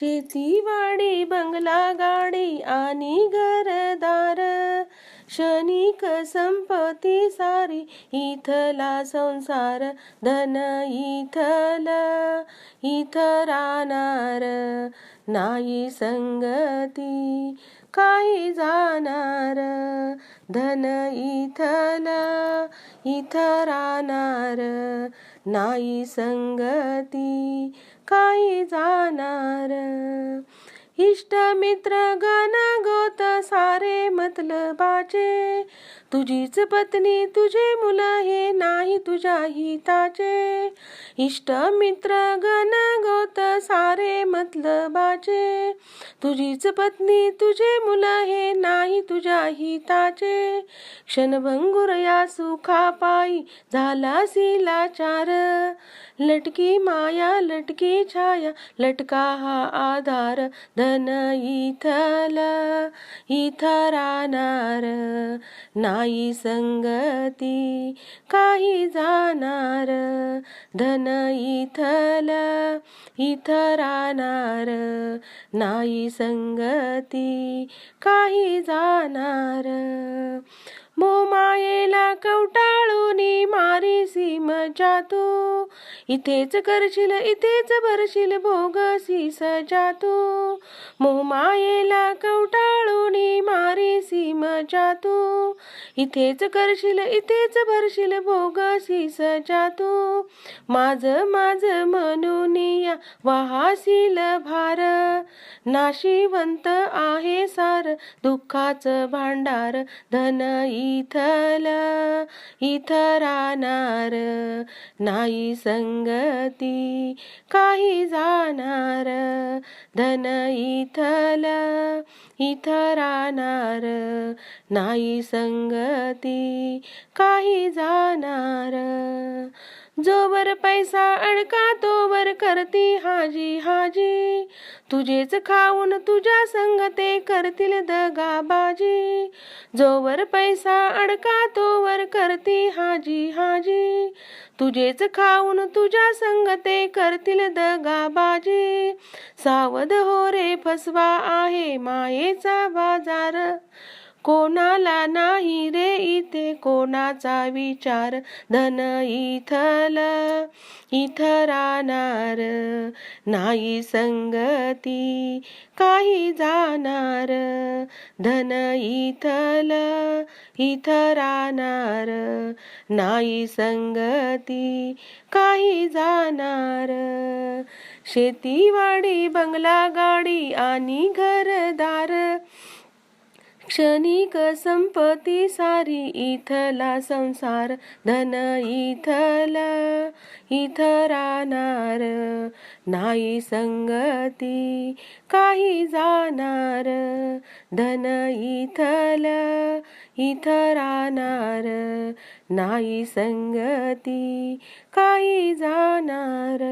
शेतीवाडी बंगला गाडी आणि घरदार. क्षणिक संपत्ती सारी इथला संसार धन इथल. इथ राहणार नाही संगती काही जाणार धन इथल. इथ राहणार नाही संगती काही जाणार. इष्ट मित्र गण गोत सारे मतलबाचे तुझीच पत्नी तुझे मुलं हे नाही तुझ्या हिताचे. इष्ट मित्र गण गोत सारे मतलबाचे. तुझीच पत्नी तुझे मुलं हे नाही तुझ्या हिताचे. क्षणभंगुर या सुखापायी झाला सिलाचार लटकी माया लटकी छाया लटका हा आधार धन इथल इथ राहणार नाही संगती काही जाणार. धन इथल इथं राहणार नाही संगती काही जाणार. मोमायेला कवटाळूनी मारीसी मजा तू इथेच करशील इथेच भरशील भोगसी सजा तू. मोमायेला कवटाळूनी मारीसी मजा तू इथेच करशील इथेच भरशील भोगासी सजा तू. माझ माझ म्हणून या वाहासील भार. नाशिवंत आहे सार दुःखाचं भांडार धन इथल इथं राहणार. नाही संगती काही जाणार. धन इथल इथं राहणार नाही संगती काही जाणार. जोवर पैसा अडका तोवर करती हाजी हाजी. तुझेच खाऊन तुझ्या संगते करतील दगाबाजी. जोवर पैसा अडका तोवर करती हाजी हाजी. तुझेच खाऊन तुझ्या संगते करतील दगाबाजी. सावध हो रे फसवा आहे मायेचा बाजार. कोणाला नाही रे इथे कोणाचा विचार. धन इथल इथं राहणार. नाही संगती काही जाणार. धन इथल इथं राहणार. नाही संगती काही जाणार. शेतीवाडी बंगला गाडी आणि घरदार. क्षणिक संपत्ती सारी इथला संसार धन इथल इथं राहणार नाही संगती काही जाणार. धन इथल इथं राहणार नाही संगती काही जाणार.